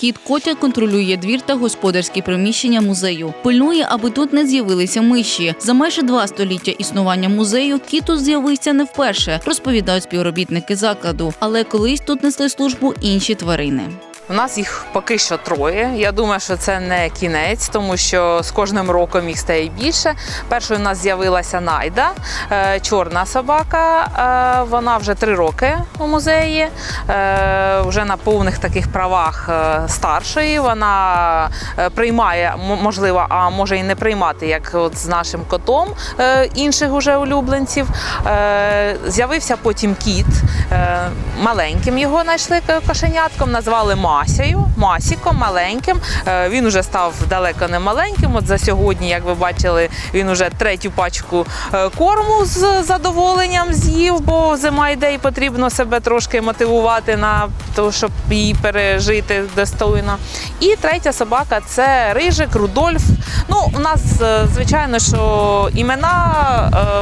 Кіт Котя контролює двір та господарські приміщення музею. Пильнує, аби тут не з'явилися миші. За майже два століття існування музею кіт тут з'явився не вперше, розповідають співробітники закладу. Але колись тут несли службу інші тварини. У нас їх поки що троє. Я думаю, що це не кінець, тому що з кожним роком їх стає більше. Першою у нас з'явилася Найда, е, чорна собака. Е, Вона вже три роки у музеї, е, вже на повних таких правах старшої. Вона приймає, можливо, а може і не приймати, як от з нашим котом інших уже улюбленців. З'явився потім кіт. Маленьким його знайшли кошенятком, назвали Масею, Масіком, маленьким. Е, Він уже став далеко не маленьким. От за сьогодні, як ви бачили, він уже третю пачку е, корму з задоволенням з'їв, бо зима йде і потрібно себе трошки мотивувати на те, щоб її пережити достойно. І третя собака це Рижик, Рудольф. Ну, у нас, е, звичайно, що імена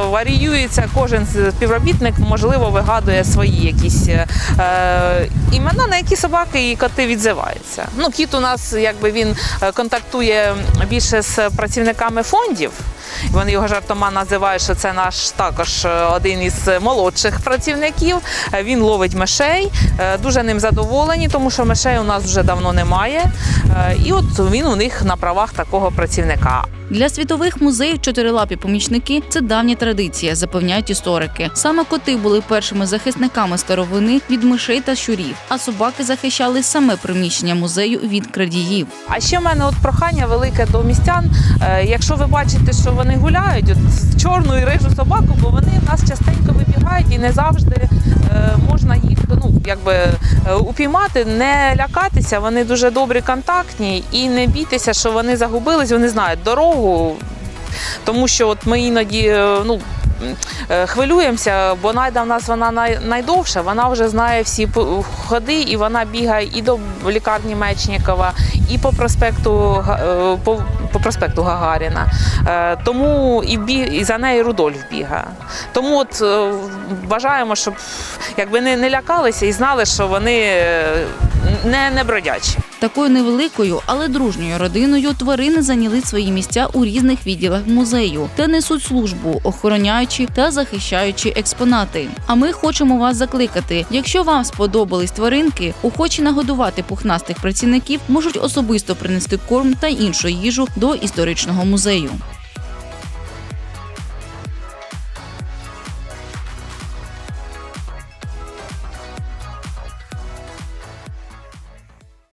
варіюються. Кожен співробітник, можливо, вигадує свої якісь імена, на які собаки і коти відзиваються. Ну, кіт у нас, якби він е, контактує більше з працівниками фондів. Вони його жартома називають, що це наш також е, один із молодших працівників. Е, Він ловить мишей, е, дуже ним задоволені, тому що мишей у нас вже давно немає. І от він у них на правах такого працівника. Для світових музеїв чотирилапі помічники це давня традиція, запевняють історики. Саме коти були першими захисниками старовини від мишей та щурів, а собаки захищали саме приміщення музею від крадіїв. А ще в мене от прохання велике до містян. Якщо ви бачите, що вони гуляють, от чорну і рижу собаку, бо вони нас частенько вибігають і не завжди е, можна їх ну якби е, упіймати, не лякатися. Вони дуже добрі, контактні, і не бійтеся, що вони загубились, вони знають дорогу. Тому що от ми іноді е, ну. е, Хвилюємося, бо найда в нас вона най, найдовша. Вона вже знає всі ходи, і вона бігає і до лікарні Мечнікова, і по проспекту по, по проспекту Гагаріна. Е, Тому і біг, і за нею Рудольф бігає. Тому от е, бажаємо, щоб якби не, не лякалися і знали, що вони е, не, не бродячі. Такою невеликою, але дружньою родиною тварини зайняли свої місця у різних відділах музею, де несуть службу, охороняючи та захищаючи експонати. А ми хочемо вас закликати. Якщо вам сподобались тваринки, охочі нагодувати пухнастих працівників можуть особисто принести корм та іншу їжу до історичного музею.